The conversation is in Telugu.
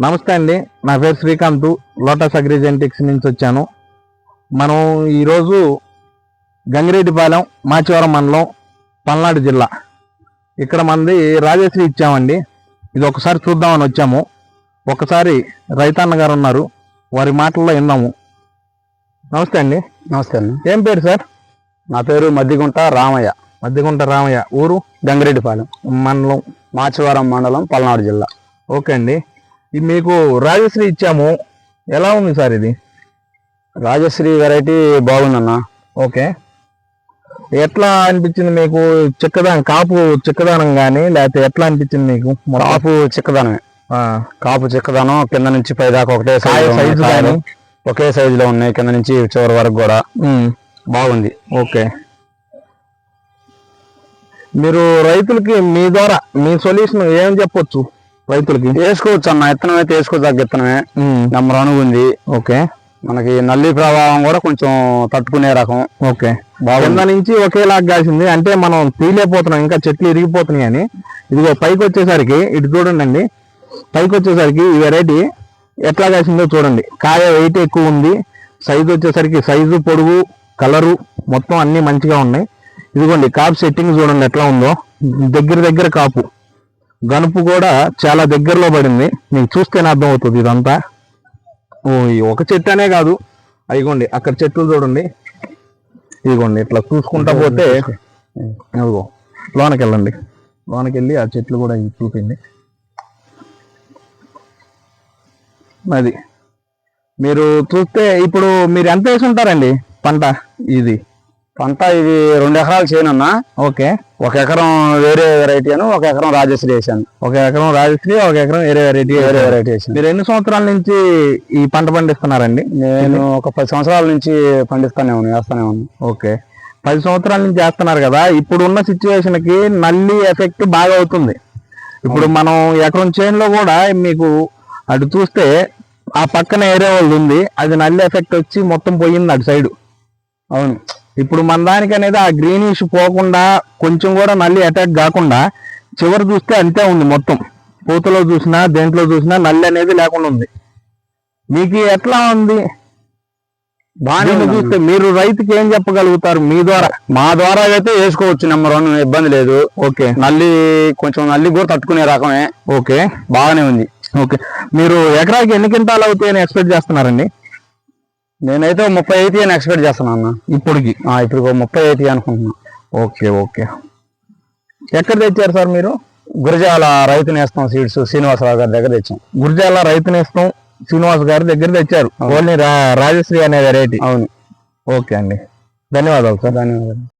నమస్తే అండి. నా పేరు శ్రీకాంత్. లోటస్ అగ్రిజెంటిక్స్ నుంచి వచ్చాను. మనం ఈరోజు గంగిరెడ్డిపాలెం మాచివరం మండలం పల్నాడు జిల్లా. ఇక్కడ మనది రాజశ్రీ ఇచ్చామండి. ఇది ఒకసారి చూద్దామని వచ్చాము. ఒకసారి రైతన్న గారు ఉన్నారు. వారి మాటల్లో విన్నాము నమస్తే అండి. నమస్తే అన్న ఏం పేరు సార్? నా పేరు మద్దిగుంట రామయ్య. మధ్యగుంట రామయ్య. ఊరు? గంగిరెడ్డిపాలెం. మండలం? మాచవరం మండలం పల్నాడు జిల్లా. ఓకే అండి. ఇది మీకు రాజశ్రీ ఇచ్చాము. ఎలా ఉంది సార్ ఇది? రాజశ్రీ వెరైటీ బాగుందన్న. ఓకే. ఎట్లా అనిపించింది మీకు? చిక్కదానం కాపు చిక్కదానం కానీ లేకపోతే ఎట్లా అనిపించింది మీకు? కాపు చిక్కదనమే. కాపు చిక్కదనం కింద నుంచి పై దాకా ఒకటే కాయలు. కానీ? ఒకే సైజు లో ఉన్నాయి కింద నుంచి చివరి వరకు కూడా. బాగుంది. ఓకే. మీరు రైతులకి మీ ద్వారా మీ సొల్యూషన్ ఏం చెప్పొచ్చు? రైతులకి? వేసుకోవచ్చు అన్న ఇత్తనం అయితే వేసుకోదగ్గ ఇత్తనమే ఉమ్, నెంబర్ వన్ ఉంది. ఓకే. మనకి నల్లి ప్రభావం కూడా కొంచెం తట్టుకునే రకం. ఓకే. బాగుంది. కింద నుంచి ఒకేలాగా కాసింది. అంటే మనం తీయలేకపోతున్నాం ఇంకా చెట్లు ఇరిగిపోతున్నాయి అని. ఇదిగో పైకి వచ్చేసరికి ఇటు చూడండి అండి పైకి వచ్చేసరికి ఈ వెరైటీ ఎట్లా కాసిందో చూడండి. కాయ వెయిట్ ఎక్కువ ఉంది. సైజు వచ్చేసరికి సైజు పొడుగు కలరు మొత్తం అన్ని మంచిగా ఉన్నాయి. ఇదిగోండి కాపు సెట్టింగ్ చూడండి ఎట్లా ఉందో. దగ్గర దగ్గర కాపు. గనుపు కూడా చాలా దగ్గరలో పడింది. మీకు చూస్తేనే అర్థం అవుతుంది ఇదంతా. ఓ ఈ ఒక చెట్టు అనే కాదు. అదిగోండి అక్కడ చెట్లు చూడండి. ఇదిగోండి ఇట్లా చూసుకుంటా పోతే ఇదిగో లోనకి వెళ్ళండి లోనకి వెళ్ళి ఆ చెట్లు కూడా చూపింది అది. మీరు చూస్తే ఇప్పుడు మీరు ఎంత వేసి ఉంటారండి పంట? ఇది. పంట ఇది రెండు ఎకరాలు చేయనన్నా. ఓకే. ఒక ఎకరం వేరే వెరైటీ అని ఒక ఎకరం రాజశ్రీ వేసాను ఒక ఎకరం రాజశ్రీ ఒక ఎకరం వేరే వెరైటీ వేరే వెరైటీ వేసాను మీరు ఎన్ని సంవత్సరాల నుంచి ఈ పంట పండిస్తున్నారండి? నేను ఒక పది సంవత్సరాల నుంచి పండిస్తానే ఉన్నాను వేస్తానే ఉన్నాను. ఓకే. పది సంవత్సరాల నుంచి చేస్తున్నారు కదా ఇప్పుడు ఉన్న సిచ్యువేషన్కి నల్లి ఎఫెక్ట్ బాగా అవుతుంది. ఇప్పుడు మనం ఎకరం చేనులో కూడా మీకు అటు చూస్తే ఆ పక్కన ఏరే వాళ్ళు ఉంది అది నల్లి ఎఫెక్ట్ వచ్చి మొత్తం పోయింది అటు సైడ్ అవును. ఇప్పుడు మన దానికి అనేది ఆ గ్రీనిష్ పోకుండా కొంచెం కూడా నల్లి అటాక్ కాకుండా చివరి చూస్తే అంతే ఉంది మొత్తం. పూతలో చూసినా దేంట్లో చూసినా నల్లి అనేది లేకుండా ఉంది. మీకు ఎట్లా ఉంది? బాగానే చూస్తే మీరు రైతుకి ఏం చెప్పగలుగుతారు? మీ ద్వారా. మా ద్వారా అయితే వేసుకోవచ్చు నెంబర్ వన్ ఇబ్బంది లేదు. ఓకే. నల్లి కొంచెం నల్లి కూడా తట్టుకునే రకమే. ఓకే. బాగానే ఉంది. ఓకే. మీరు ఎకరాకి ఎన్ని క్వింటాలు అవుతాయని ఎక్స్పెక్ట్ చేస్తున్నారండి? నేనైతే ముప్పై ఐటీ అని ఎక్స్పెక్ట్ చేస్తున్నాను అన్న. ఇప్పటికి? ఇప్పుడు ముప్పై ఐటీ అనుకుంటున్నా. Okay okay. ఎక్కడ తెచ్చారు సార్ మీరు? గురజాల రైతు నేస్తం సీడ్స్ శ్రీనివాసరావు గారి దగ్గర తెచ్చాం. గురిజాల రైతు నేస్తం శ్రీనివాస్ గారి దగ్గర తెచ్చారు. ఓన్లీ రాజశ్రీ అనే వెరైటీ అవును. ఓకే అండి. ధన్యవాదాలు సార్. ధన్యవాదాలు.